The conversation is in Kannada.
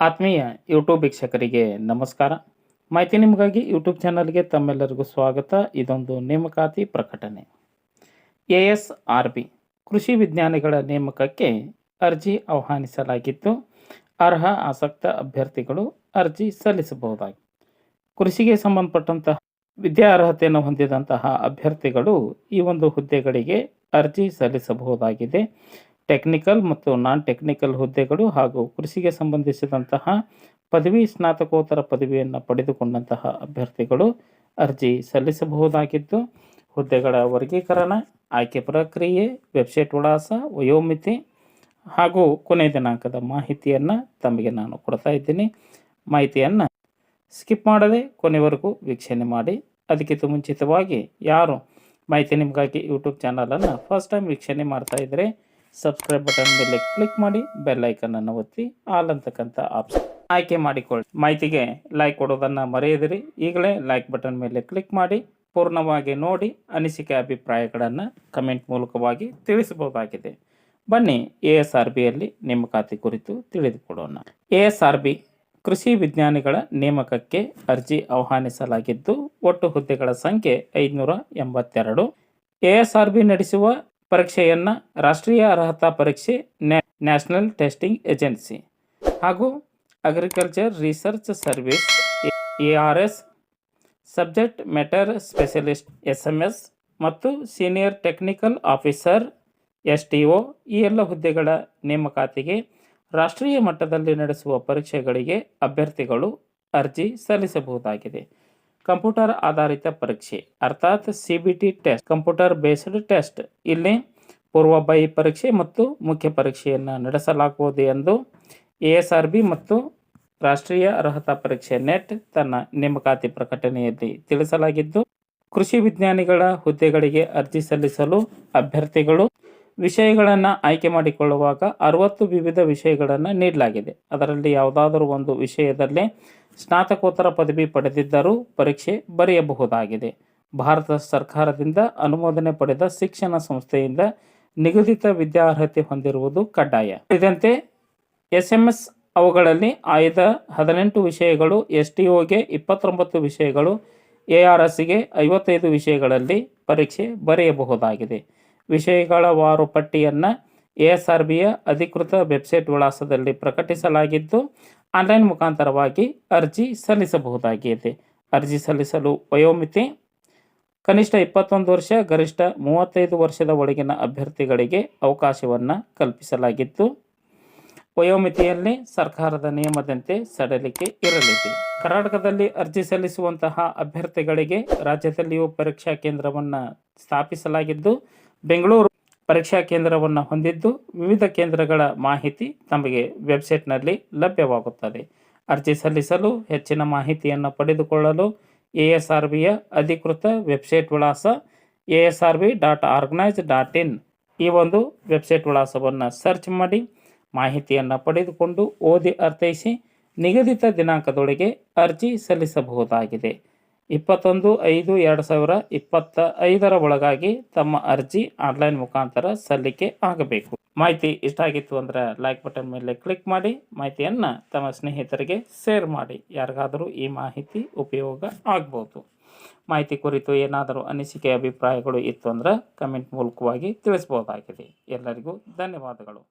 ಆತ್ಮೀಯ ಯೂಟ್ಯೂಬ್ ವೀಕ್ಷಕರಿಗೆ ನಮಸ್ಕಾರ. ಮಾಹಿತಿ ನಿಮಗಾಗಿ ಯೂಟ್ಯೂಬ್ ಚಾನಲ್ಗೆ ತಮ್ಮೆಲ್ಲರಿಗೂ ಸ್ವಾಗತ. ಇದೊಂದು ನೇಮಕಾತಿ ಪ್ರಕಟಣೆ. ಎ ಎಸ್ ಆರ್ ಬಿ ಕೃಷಿ ವಿಜ್ಞಾನಿಗಳ ನೇಮಕಕ್ಕೆ ಅರ್ಜಿ ಆಹ್ವಾನಿಸಲಾಗಿದ್ದು ಅರ್ಹ ಆಸಕ್ತ ಅಭ್ಯರ್ಥಿಗಳು ಅರ್ಜಿ ಸಲ್ಲಿಸಬಹುದಾಗಿ. ಕೃಷಿಗೆ ಸಂಬಂಧಪಟ್ಟಂತಹ ವಿದ್ಯಾರ್ಹತೆಯನ್ನು ಹೊಂದಿದಂತಹ ಅಭ್ಯರ್ಥಿಗಳು ಈ ಒಂದು ಹುದ್ದೆಗಳಿಗೆ ಅರ್ಜಿ ಸಲ್ಲಿಸಬಹುದಾಗಿದೆ. ಟೆಕ್ನಿಕಲ್ ಮತ್ತು ನಾನ್ ಟೆಕ್ನಿಕಲ್ ಹುದ್ದೆಗಳು ಹಾಗೂ ಕೃಷಿಗೆ ಸಂಬಂಧಿಸಿದಂತಹ ಪದವಿ, ಸ್ನಾತಕೋತ್ತರ ಪದವಿಯನ್ನು ಪಡೆದುಕೊಂಡಂತಹ ಅಭ್ಯರ್ಥಿಗಳು ಅರ್ಜಿ ಸಲ್ಲಿಸಬಹುದಾಗಿದ್ದು, ಹುದ್ದೆಗಳ ವರ್ಗೀಕರಣ, ಆಯ್ಕೆ ಪ್ರಕ್ರಿಯೆ ವೆಬ್ಸೈಟ್ ವಿಳಾಸ, ವಯೋಮಿತಿ ಹಾಗೂ ಕೊನೆಯ ದಿನಾಂಕದ ಮಾಹಿತಿಯನ್ನು ತಮಗೆ ನಾನು ಕೊಡ್ತಾ ಇದ್ದೀನಿ. ಮಾಹಿತಿಯನ್ನು ಸ್ಕಿಪ್ ಮಾಡದೆ ಕೊನೆವರೆಗೂ ವೀಕ್ಷಣೆ ಮಾಡಿ. ಅದಕ್ಕಿಂತ ಮುಂಚಿತವಾಗಿ ಯಾರು ಮಾಹಿತಿ ನಿಮಗಾಗಿ ಯೂಟ್ಯೂಬ್ ಚಾನಲನ್ನು ಫಸ್ಟ್ ಟೈಮ್ ವೀಕ್ಷಣೆ ಮಾಡ್ತಾ ಇದ್ದರೆ ಸಬ್ಸ್ಕ್ರೈಬ್ ಬಟನ್ ಮೇಲೆ ಕ್ಲಿಕ್ ಮಾಡಿ ಬೆಲ್ ಅನ್ನು ಒತ್ತಿ ಆಲ್ ಅಂತಕ್ಕಂಥ ಆಪ್ಷನ್ ಆಯ್ಕೆ ಮಾಡಿಕೊಳ್ಳಿ. ಮಾಹಿತಿಗೆ ಲೈಕ್ ಕೊಡೋದನ್ನು ಮರೆಯದಿರಿ. ಈಗಲೇ ಲೈಕ್ ಬಟನ್ ಮೇಲೆ ಕ್ಲಿಕ್ ಮಾಡಿ, ಪೂರ್ಣವಾಗಿ ನೋಡಿ, ಅನಿಸಿಕೆ ಅಭಿಪ್ರಾಯಗಳನ್ನು ಕಮೆಂಟ್ ಮೂಲಕವಾಗಿ ತಿಳಿಸಬಹುದಾಗಿದೆ. ಬನ್ನಿ ಎ ಎಸ್ ಆರ್ ಬಿಯಲ್ಲಿ ನೇಮಕಾತಿ ಕುರಿತು ತಿಳಿದುಕೊಡೋಣ ಎ ಎಸ್ ಆರ್ ಬಿ ಕೃಷಿ ವಿಜ್ಞಾನಿಗಳ ನೇಮಕಕ್ಕೆ ಅರ್ಜಿ ಆಹ್ವಾನಿಸಲಾಗಿದ್ದು, ಒಟ್ಟು ಹುದ್ದೆಗಳ ಸಂಖ್ಯೆ ಐದುನೂರ ಎಂಬತ್ತೆರಡು. ಎ ಎಸ್ ಆರ್ ಬಿ ನಡೆಸುವ ಪರೀಕ್ಷೆಯನ್ನು ರಾಷ್ಟ್ರೀಯ ಅರ್ಹತಾ ಪರೀಕ್ಷೆ ನ್ಯಾಷನಲ್ ಟೆಸ್ಟಿಂಗ್ ಏಜೆನ್ಸಿ ಹಾಗೂ agriculture research service A R S subject matter specialist S M S ಮತ್ತು senior technical officer S T O ಈ ಎಲ್ಲ ಹುದ್ದೆಗಳ ನೇಮಕಾತಿಗೆ ರಾಷ್ಟ್ರೀಯ ಮಟ್ಟದಲ್ಲಿ ನಡೆಸುವ ಪರೀಕ್ಷೆಗಳಿಗೆ ಅಭ್ಯರ್ಥಿಗಳು ಅರ್ಜಿ ಸಲ್ಲಿಸಬಹುದಾಗಿದೆ. ಕಂಪ್ಯೂಟರ್ ಆಧಾರಿತ ಪರೀಕ್ಷೆ. ಅರ್ಥಾತ್ C B T test computer based test ಇಲ್ಲಿ ಪೂರ್ವಭಾವಿ ಪರೀಕ್ಷೆ ಮತ್ತು ಮುಖ್ಯ ಪರೀಕ್ಷೆಯನ್ನು ನಡೆಸಲಾಗುವುದು ಎಂದು ಎ ಎಸ್ ಆರ್ ಬಿ ಮತ್ತು ರಾಷ್ಟ್ರೀಯ ಅರ್ಹತಾ ಪರೀಕ್ಷೆ ನೆಟ್ ತನ್ನ ನೇಮಕಾತಿ ಪ್ರಕಟಣೆಯಲ್ಲಿ ತಿಳಿಸಲಾಗಿದ್ದು, ಕೃಷಿ ವಿಜ್ಞಾನಿಗಳ ಹುದ್ದೆಗಳಿಗೆ ಅರ್ಜಿ ಸಲ್ಲಿಸಲು ಅಭ್ಯರ್ಥಿಗಳು ವಿಷಯಗಳನ್ನು ಆಯ್ಕೆ ಮಾಡಿಕೊಳ್ಳುವಾಗ ಅರವತ್ತು ವಿವಿಧ ವಿಷಯಗಳನ್ನು ನೀಡಲಾಗಿದೆ. ಅದರಲ್ಲಿ ಯಾವುದಾದರೂ ಒಂದು ವಿಷಯದಲ್ಲಿ ಸ್ನಾತಕೋತ್ತರ ಪದವಿ ಪಡೆದಿದ್ದರೂ ಪರೀಕ್ಷೆ ಬರೆಯಬಹುದಾಗಿದೆ. ಭಾರತ ಸರ್ಕಾರದಿಂದ ಅನುಮೋದನೆ ಪಡೆದ ಶಿಕ್ಷಣ ಸಂಸ್ಥೆಯಿಂದ ನಿಗದಿತ ವಿದ್ಯಾರ್ಹತೆ ಹೊಂದಿರುವುದು ಕಡ್ಡಾಯ. ಇದಂತೆ ಎಸ್ ಎಂ ಎಸ್ ಅವುಗಳಲ್ಲಿ ಆಯ್ದ ಹದಿನೆಂಟು ವಿಷಯಗಳು ಎಸ್ ಟಿ ಒಗೆ ಇಪ್ಪತ್ತೊಂಬತ್ತು ವಿಷಯಗಳು, ಎ ಆರ್ ಎಸ್ಗೆ ಐವತ್ತೈದು ವಿಷಯಗಳಲ್ಲಿ ಪರೀಕ್ಷೆ ಬರೆಯಬಹುದಾಗಿದೆ. ವಿಷಯಗಳ ವಾರು ಪಟ್ಟಿಯನ್ನು ಎ ಎಸ್ ಆರ್ ಬಿಯ ಅಧಿಕೃತ ವೆಬ್ಸೈಟ್ ವಿಳಾಸದಲ್ಲಿ ಪ್ರಕಟಿಸಲಾಗಿದ್ದು, ಆನ್ಲೈನ್ ಮುಖಾಂತರವಾಗಿ ಅರ್ಜಿ ಸಲ್ಲಿಸಬಹುದಾಗಿದೆ. ಅರ್ಜಿ ಸಲ್ಲಿಸಲು ವಯೋಮಿತಿ, ಕನಿಷ್ಠ ಇಪ್ಪತ್ತೊಂದು ವರ್ಷ, ಗರಿಷ್ಠ ಮೂವತ್ತೈದು ವರ್ಷದ ಒಳಗಿನ ಅಭ್ಯರ್ಥಿಗಳಿಗೆ ಅವಕಾಶವನ್ನು ಕಲ್ಪಿಸಲಾಗಿತ್ತು ವಯೋಮಿತಿಯಲ್ಲಿ ಸರ್ಕಾರದ ನಿಯಮದಂತೆ ಸಡಲಿಕೆ ಇರಲಿದೆ. ಕರ್ನಾಟಕದಲ್ಲಿ ಅರ್ಜಿ ಸಲ್ಲಿಸುವಂತಹ ಅಭ್ಯರ್ಥಿಗಳಿಗೆ ರಾಜ್ಯದಲ್ಲಿಯೂ ಪರೀಕ್ಷಾ ಕೇಂದ್ರವನ್ನು ಸ್ಥಾಪಿಸಲಾಗಿದ್ದು ಬೆಂಗಳೂರು ಪರೀಕ್ಷಾ ಕೇಂದ್ರವನ್ನು ಹೊಂದಿದ್ದು ವಿವಿಧ ಕೇಂದ್ರಗಳ ಮಾಹಿತಿ ತಮಗೆ ವೆಬ್ಸೈಟ್ನಲ್ಲಿ ಲಭ್ಯವಾಗುತ್ತದೆ. ಅರ್ಜಿ ಸಲ್ಲಿಸಲು ಹೆಚ್ಚಿನ ಮಾಹಿತಿಯನ್ನು ಪಡೆದುಕೊಳ್ಳಲು ಎ ಎಸ್ ಆರ್ ಬಿಯ ಅಧಿಕೃತ ವೆಬ್ಸೈಟ್ ವಿಳಾಸ A S R B dot organise dot in ಈ ಒಂದು ವೆಬ್ಸೈಟ್ ವಿಳಾಸವನ್ನು ಸರ್ಚ್ ಮಾಡಿ ಮಾಹಿತಿಯನ್ನು ಪಡೆದುಕೊಂಡು ಓದಿ ಅರ್ಥೈಸಿ ನಿಗದಿತ ದಿನಾಂಕದೊಳಗೆ ಅರ್ಜಿ ಸಲ್ಲಿಸಬಹುದಾಗಿದೆ. ಇಪ್ಪತ್ತೊಂದು ಐದು ಎರಡು ಸಾವಿರ ಇಪ್ಪತ್ತ ಐದರ ಒಳಗಾಗಿ ತಮ್ಮ ಅರ್ಜಿ ಆನ್ಲೈನ್ ಮುಖಾಂತರ ಸಲ್ಲಿಕೆ ಆಗಬೇಕು. ಮಾಹಿತಿ ಇಷ್ಟ ಆಗಿತ್ತು ಅಂದರೆ ಲೈಕ್ ಬಟನ್ ಮೇಲೆ ಕ್ಲಿಕ್ ಮಾಡಿ, ಮಾಹಿತಿಯನ್ನು ತಮ್ಮ ಸ್ನೇಹಿತರಿಗೆ ಶೇರ್ ಮಾಡಿ. ಯಾರಿಗಾದರೂ ಈ ಮಾಹಿತಿ ಉಪಯೋಗ ಆಗ್ಬೋದು. ಮಾಹಿತಿ ಕುರಿತು ಏನಾದರೂ ಅನಿಸಿಕೆ, ಅಭಿಪ್ರಾಯಗಳು ಇತ್ತು ಅಂದ್ರೆ ಕಮೆಂಟ್ ಮೂಲಕವಾಗಿ ತಿಳಿಸ್ಬೋದಾಗಿದೆ ಎಲ್ಲರಿಗೂ ಧನ್ಯವಾದಗಳು.